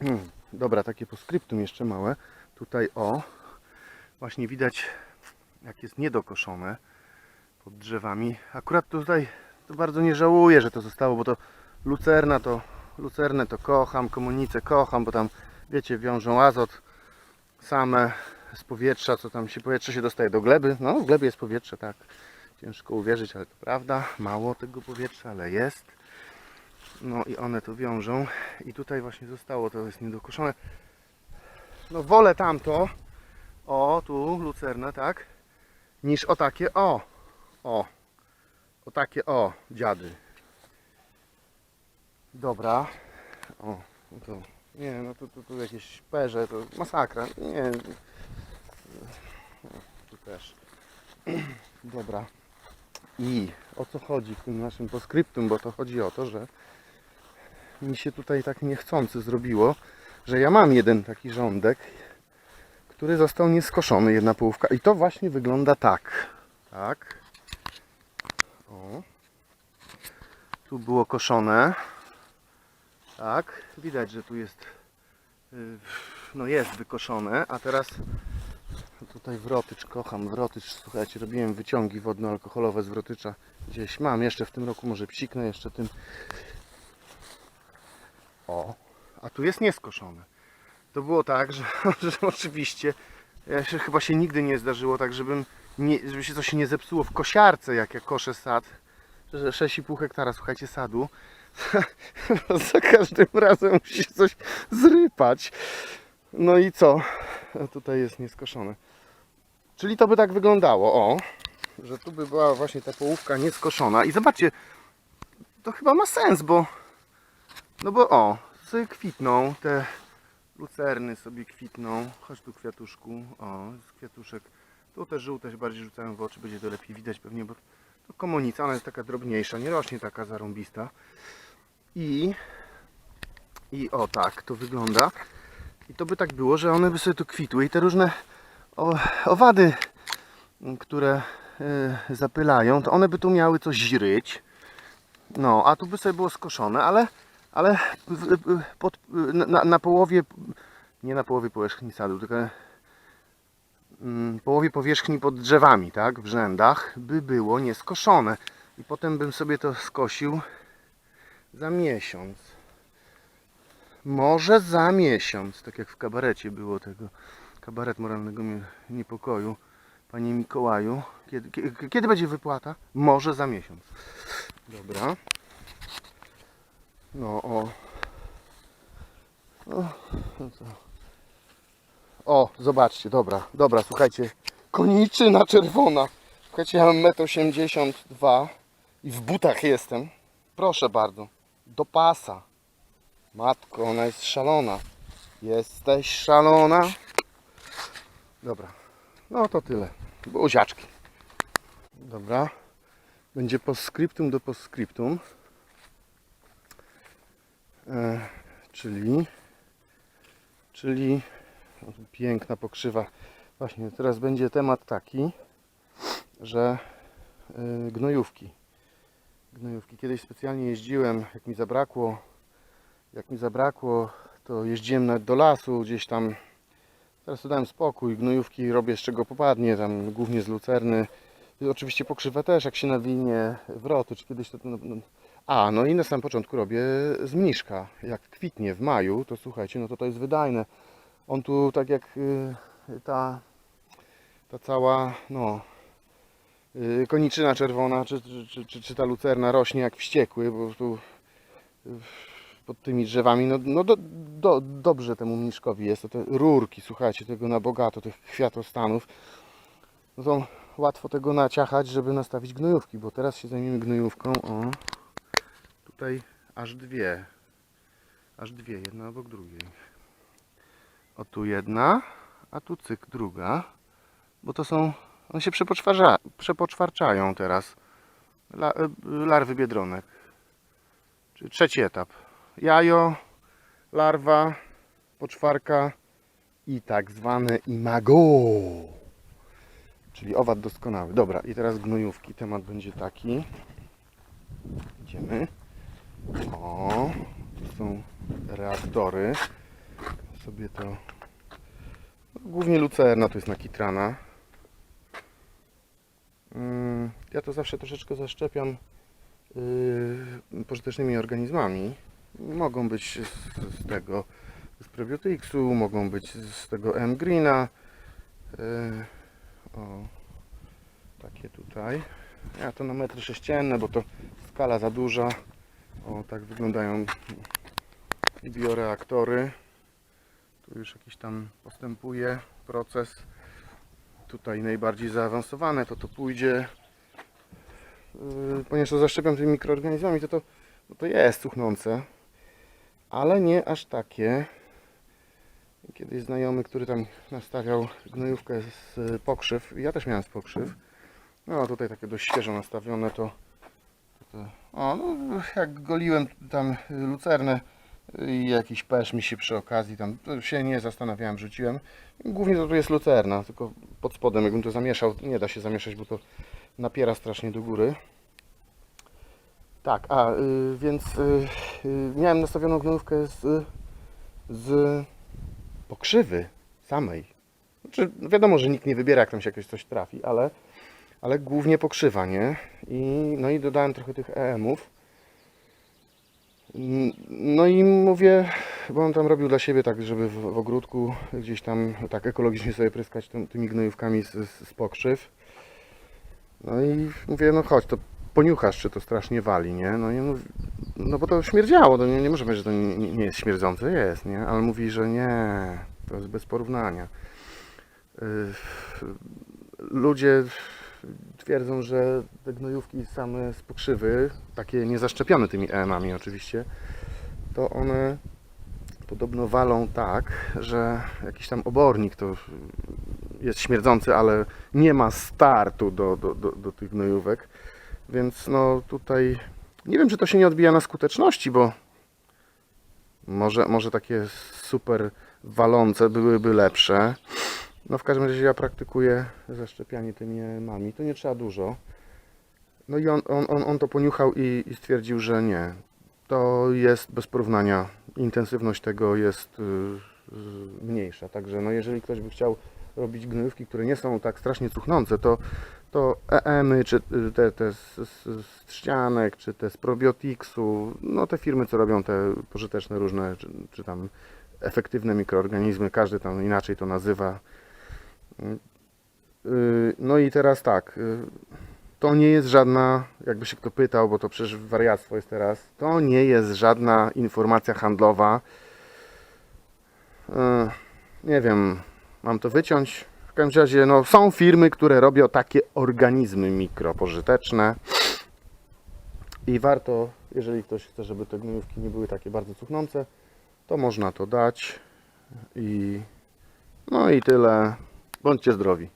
Dobra, takie postscriptum jeszcze małe. Tutaj o, właśnie widać jak jest niedokoszone pod drzewami. Akurat tutaj to bardzo nie żałuję, że to zostało, bo to lucerna to lucernę to kocham, komunicę kocham, bo tam wiecie, wiążą azot same z powietrza, co tam się powietrze się dostaje do gleby. No, w glebie jest powietrze, tak. Ciężko uwierzyć, ale to prawda. Mało tego powietrza, ale jest. No i one to wiążą. I tutaj właśnie zostało, to jest niedokoszone. No wolę tamto, o tu lucerna, tak, niż o takie o, o, o takie o, dziady. Dobra, o, no to, nie, no to, to, to jakieś perze, to masakra, nie, tu też. Dobra. I o co chodzi w tym naszym postscriptum, bo to chodzi o to, że mi się tutaj tak niechcący zrobiło, że ja mam jeden taki rządek, który został nieskoszony, jedna połówka i to właśnie wygląda tak. Tak. O. Tu było koszone. Tak. Widać, że tu jest y, no jest wykoszone, a teraz tutaj wrotycz, kocham wrotycz, słuchajcie, robiłem wyciągi wodno-alkoholowe z wrotycza gdzieś mam, jeszcze w tym roku może psiknę jeszcze tym o, a tu jest nieskoszone. To było tak, że, że oczywiście ja się, chyba się nigdy nie zdarzyło tak, żebym nie, żeby się coś nie zepsuło w kosiarce, jak ja koszę sad. Że 6,5 hektara, słuchajcie, sadu. Za każdym razem musi się coś zrypać. No i co? A tutaj jest nieskoszone. Czyli to by tak wyglądało, o. Że tu by była właśnie ta połówka nieskoszona. I zobaczcie, to chyba ma sens, bo no bo o, sobie kwitną te lucerny sobie kwitną. Chodź tu kwiatuszku. O, jest kwiatuszek. Tu te żółte się bardziej rzucają w oczy, będzie to lepiej widać pewnie, bo to komunica, ona jest taka drobniejsza, nie rośnie taka zarąbista. I i o tak to wygląda. I to by tak było, że one by sobie tu kwitły i te różne owady, m, które y, zapylają, to one by tu miały coś źryć. No, a tu by sobie było skoszone, ale ale pod, na, na połowie, nie na połowie powierzchni sadu, tylko mm, połowie powierzchni pod drzewami, tak, w rzędach, by było nieskoszone. I potem bym sobie to skosił za miesiąc. Może za miesiąc, tak jak w kabarecie było tego, kabaret moralnego niepokoju, panie Mikołaju. Kiedy, kiedy, kiedy będzie wypłata? Może za miesiąc. Dobra. No o. O, no o, zobaczcie, dobra, dobra, słuchajcie. Koniczyna czerwona. Słuchajcie, ja mam 1,82 m i w butach jestem. Proszę bardzo. Do pasa. Matko, ona jest szalona. Jesteś szalona. Dobra. No to tyle. Buziaczki. Dobra. Będzie postscriptum do postscriptum. E, czyli czyli piękna pokrzywa właśnie teraz będzie temat taki że e, gnojówki gnojówki kiedyś specjalnie jeździłem jak mi zabrakło jak mi zabrakło to jeździłem do lasu gdzieś tam teraz to dałem spokój gnojówki robię z czego popadnie tam głównie z lucerny I oczywiście pokrzywa też jak się nawinie wroty czy kiedyś to no, no, a, no i na samym początku robię z mniszka. Jak kwitnie w maju, to słuchajcie, no to to jest wydajne. On tu tak jak y, ta, ta cała, no, y, koniczyna czerwona, czy, czy, czy, czy, ta lucerna rośnie jak wściekły, bo tu pod tymi drzewami, no, no do, do, dobrze temu mniszkowi jest. To te rurki, słuchajcie, tego na bogato, tych kwiatostanów. No to łatwo tego naciachać, żeby nastawić gnojówki, bo teraz się zajmiemy gnojówką. O tutaj aż dwie. Aż dwie, jedna obok drugiej. O tu jedna, a tu cyk druga. Bo to są. One się przepoczwarczają teraz. La, y, larwy biedronek. Czyli trzeci etap. Jajo, larwa, poczwarka i tak zwane imago. Czyli owad doskonały. Dobra, i teraz gnojówki. Temat będzie taki. Idziemy. O, tu są reaktory. sobie to. No, głównie lucerna to jest nakitrana. Mm, Ja to zawsze troszeczkę zaszczepiam yy, pożytecznymi organizmami. Mogą być z, tego z mogą być z tego M-Greena. Yy, o, takie tutaj. Ja to na metry sześcienne, bo to skala za duża. O, tak wyglądają bioreaktory. Tu już jakiś tam postępuje proces. Tutaj najbardziej zaawansowane to to pójdzie. Yy, Ponieważ to zaszczepiam tymi mikroorganizmami, to to, no to jest cuchnące. Ale nie aż takie. Kiedyś znajomy, który tam nastawiał gnojówkę z pokrzyw. Ja też miałem z pokrzyw. No tutaj takie dość świeżo nastawione to. to, to o, no, jak goliłem tam lucernę i jakiś pesz mi się przy okazji tam, się nie zastanawiałem, rzuciłem. Głównie to tu jest lucerna, tylko pod spodem jakbym to zamieszał, nie da się zamieszać, bo to napiera strasznie do góry. Tak, a y, więc y, y, miałem nastawioną gnojówkę z, z pokrzywy samej. Znaczy, wiadomo, że nikt nie wybiera, jak tam się jakoś coś trafi, ale, ale głównie pokrzywa, nie? I, no i dodałem trochę tych EM-ów. No i mówię, bo on tam robił dla siebie tak, żeby w, w ogródku gdzieś tam tak ekologicznie sobie pryskać tym, tymi gnojówkami z, z pokrzyw. No i mówię, no chodź, to poniuchasz, czy to strasznie wali, nie? No on mówi, no bo to śmierdziało, to nie, nie może być, że to nie, nie- nie jest śmierdzące, jest, nie? Ale mówi, że nie, to jest bez porównania. Yy, Ludzie twierdzą, że te gnojówki same z pokrzywy, takie niezaszczepione tymi EM-ami oczywiście, to one podobno walą tak, że jakiś tam obornik to jest śmierdzący, ale nie ma startu do, do, do, do tych gnojówek. Więc no tutaj nie wiem, czy to się nie odbija na skuteczności, bo może, może takie super walące byłyby lepsze. No w każdym razie ja praktykuję zaszczepianie tymi mami. To nie trzeba dużo. No i on, on, on, on to poniuchał i, i stwierdził, że nie. To jest bez porównania. Intensywność tego jest y, y, mniejsza. Także no jeżeli ktoś by chciał robić gnojówki, które nie są tak strasznie cuchnące, to, to EM-y, czy y, te, te z, z, z czy te z probiotiksu, no te firmy, co robią te pożyteczne różne, czy, czy tam efektywne mikroorganizmy, każdy tam inaczej to nazywa. Y, No i teraz tak, y, to nie jest żadna, jakby się kto pytał, bo to przecież wariactwo jest teraz, to nie jest żadna informacja handlowa. Nie wiem, mam to wyciąć. W każdym razie, no, są firmy, które robią takie organizmy mikropożyteczne i warto, jeżeli ktoś chce, żeby te gnojówki nie były takie bardzo cuchnące, to można to dać i no i tyle. Bądźcie zdrowi.